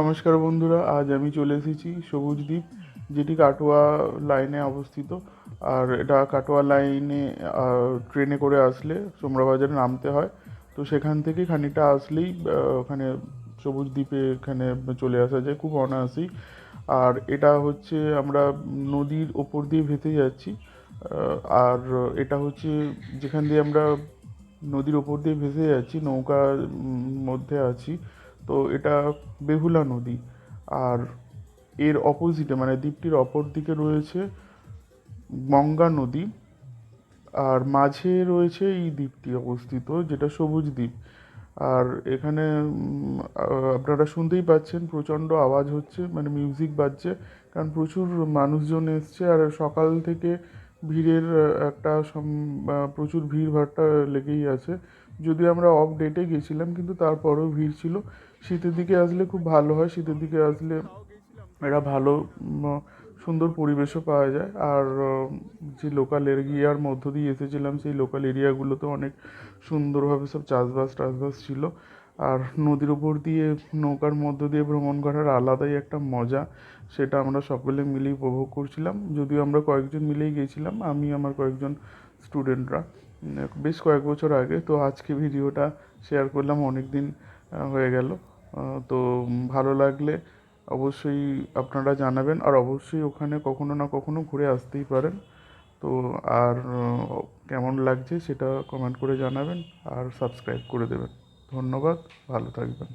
নমস্কার বন্ধুরা, আজ আমি চলে এসেছি সবুজ দ্বীপ যেটি কাটোয়া লাইনে অবস্থিত। আর এটা কাটোয়া লাইনে ট্রেনে করে আসলে সোমরা বাজারে নামতে হয়। তো সেখান থেকে খানিকটা আসলেই ওখানে সবুজ দ্বীপে এখানে চলে আসা যায়, খুব অনায়াসেই। আর এটা হচ্ছে আমরা নদীর ওপর দিয়ে ভেসে যাচ্ছি। আর এটা হচ্ছে যেখান দিয়ে আমরা নদীর ওপর দিয়ে ভেসে যাচ্ছি, নৌকার মধ্যে আছি। তো এটা বেহুলা নদী। আর এর অপোজিটে মানে দ্বীপটির অপর দিকে রয়েছে গঙ্গা নদী। আর মাঝে রয়েছে এই দ্বীপটি অবস্থিত, যেটা সবুজ দ্বীপ। আর এখানে আপনারা শুনতেই পাচ্ছেন প্রচণ্ড আওয়াজ হচ্ছে মানে মিউজিক বাজছে, কারণ প্রচুর মানুষজন এসছে। আর সকাল থেকে ভিড়ের একটা প্রচুর ভিড় ভাট্টা লেগেই আছে। যদিও আমরা অফ ডেটে গেছিলাম, কিন্তু তারপরেও ভিড় ছিল। শীতের দিকে আসলে খুব ভালো হয়। শীতের দিকে আসলে এরা ভালো সুন্দর পরিবেশও পাওয়া যায়। আর যে লোকাল এরিয়ার মধ্য দিয়ে এসেছিলাম, সেই লোকাল এরিয়াগুলোতে অনেক সুন্দরভাবে সব চাষবাস টাসবাস ছিল। আর নদীর উপর দিয়ে, নৌকার মধ্য দিয়ে ভ্রমণ করার আলাদাই একটা মজা, সেটা আমরা সকলে মিলেই উপভোগ করছিলাম। যদিও আমরা কয়েকজন মিলেই গেছিলাম, আমি, আমার কয়েকজন স্টুডেন্টরা বেশ কয়েক বছর আগে, তো আজকে ভিডিওটা শেয়ার করলাম অনেক দিন হয়ে গেল। তো ভালো লাগলে অবশ্যই আপনারা জানাবেন, আর অবশ্যই ওখানে কখনো না কখনো ঘুরে আসতেই পারেন। তো আর কেমন লাগছে সেটা কমেন্ট করে জানাবেন, আর সাবস্ক্রাইব করে দেবেন। ধন্যবাদ, ভালো থাকবেন।